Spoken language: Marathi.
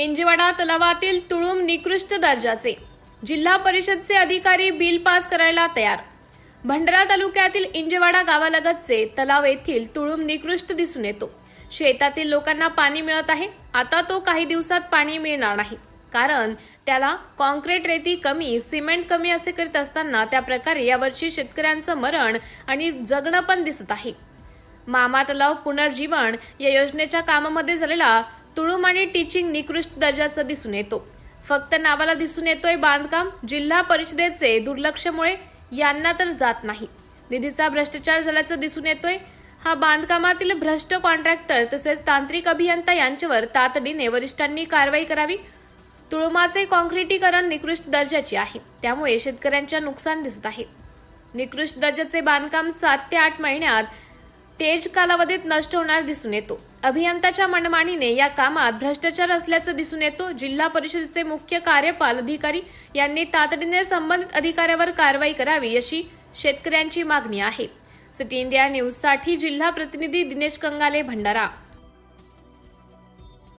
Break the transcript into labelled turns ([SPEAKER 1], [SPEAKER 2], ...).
[SPEAKER 1] इंजवाडा तलावातील तुळूम निकृष्ट दर्जाचे. जिल्हा परिषदचे अधिकारी बिल पास करायला तयार. भंडारा तालुक्यातील इंजवाडा गावालगतचे तलाव येथील तुळुम निकृष्ट दिसून येतो. शेतातील लोकांना पाणी मिळत आहे. आता तो काही दिवसात पाणी मिळणार नाही. कारण त्याला कॉन्क्रीट रेती कमी सिमेंट कमी असे करीत असताना त्या प्रकारे यावर्षी शेतकऱ्यांचं मरण आणि जगणं पण दिसत आहे. मामा तलाव पुनर्जीवन या योजनेच्या कामामध्ये झालेला तुळूम आणि टीचिंग निकृष्ट दर्जाचं दिसून येतो. फक्त नावाला दिसून येतोय बांधकाम जिल्हा परिषदेचे दुर्लक्षमुळे यांना तर जात नाही. निधीचा भ्रष्टाचार झाल्याचं दिसून येतोय. हा बांधकामातील भ्रष्ट कॉन्ट्रॅक्टर तसेच तांत्रिक अभियंता यांच्यावर तातडीने वरिष्ठांनी कारवाई करावी. तुळुमाचे कॉन्क्रिटीकरण निकृष्ट दर्जाचे आहे. त्यामुळे शेतकऱ्यांच्या नुकसान दिसत आहे. निकृष्ट दर्जाचे बांधकाम सात ते आठ महिन्यात तेज कालावधीत नष्ट होणार दिसून येतो. अभियंताच्या मनमानीने या कामात भ्रष्टाचार असल्याचं दिसून येतो. जिल्हा परिषदेचे मुख्य कार्यपाल अधिकारी यांनी तातडीने संबंधित अधिकाऱ्यावर कारवाई करावी अशी शेतकऱ्यांची मागणी आहे. सिटी इंडिया न्यूजसाठी जिल्हा प्रतिनिधी दिनेश कंगाले भंडारा.